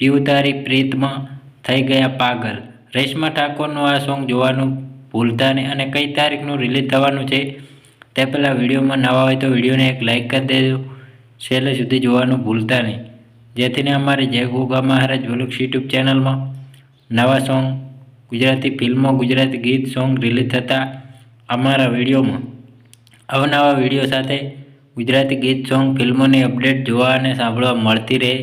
પીવતારી પ્રીતમાં થઈ ગયા પાગલ. રેશમા ઠાકોરનું આ સોંગ જોવાનું ભૂલતા નહીં અને કઈ તારીખનું રિલીઝ થવાનું છે તે પહેલાં વિડીયોમાં નવા હોય તો વિડીયોને એક લાઇક કરી દેજો. છેલ્લે સુધી જોવાનું ભૂલતા નહીં. જેથીને અમારી જય ગોગા મહારાજ વલુક્ષ યુટ્યુબ ચેનલમાં નવા સોંગ, ગુજરાતી ફિલ્મો, ગુજરાતી ગીત સોંગ રિલીઝ થતાં અમારા વિડીયોમાં. અવનવા વીડિયો સાથે ગુજરાતી ગીત સોંગ, ફિલ્મોની અપડેટ જોવા અને સાંભળવા મળતી રહે.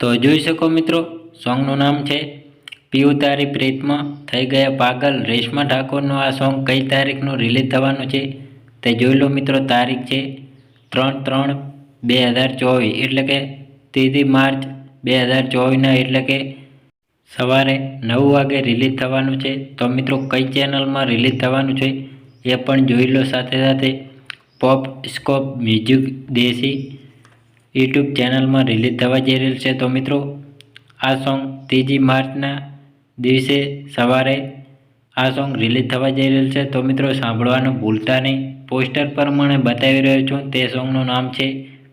તો જોઈ શકો મિત્રો, સોંગનું નામ છે પીયુ તારી પ્રીતમાં થઈ ગયા પાગલ. રેશમા ઠાકોરનું આ સોંગ કઈ તારીખનું રિલીઝ થવાનું છે તે જોઈ લો મિત્રો, તારીખ છે ત્રણ ત્રણ બે હજાર ચોવીસ, એટલે કે ત્રીજી માર્ચ બે હજાર ચોવીસના, એટલે કે સવારે નવ વાગે રિલીઝ થવાનું છે. તો મિત્રો, કઈ ચેનલમાં રિલીઝ થવાનું છે એ પણ જોઈ લો સાથે સાથે. Pop scope music Desi YouTube ચેનલમાં રિલીઝ થવા જઈ રહેલ છે. તો મિત્રો, આ સોંગ ત્રીજી માર્ચના દિવસે સવારે આ સોંગ રિલીઝ થવા જઈ રહેલ છે. તો મિત્રો, સાંભળવાનું ભૂલતા નહીં. પોસ્ટર પ્રમાણે બતાવી રહ્યો છું. તે સોંગનું નામ છે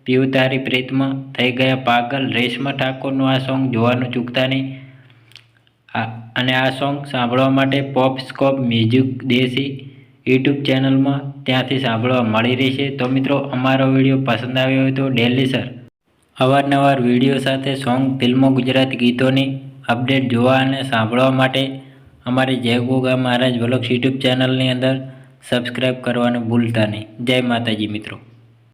પીવ તારી પ્રીતમાં થઈ ગયા પાગલ રેશમા ઠાકોરનું આ સોંગ જોવાનું ચૂકતા નહીં. અને આ સોંગ સાંભળવા માટે pop scope music Desi YouTube ચેનલમાં ત્યાંથી સાંભળવા મળી રહેશે. તો મિત્રો, અમારો વીડિયો પસંદ આવ્યો હોય તો ડેલી સર, અવારનવાર વીડિયો સાથે સોંગ, ફિલ્મો, ગુજરાતી ગીતોની અપડેટ જોવા અને સાંભળવા માટે અમારી જય ગોગા મહારાજ વ્લોગ્સ યુટ્યુબ ચેનલની અંદર સબસ્ક્રાઈબ કરવાનું ભૂલતા નહીં. જય માતાજી મિત્રો.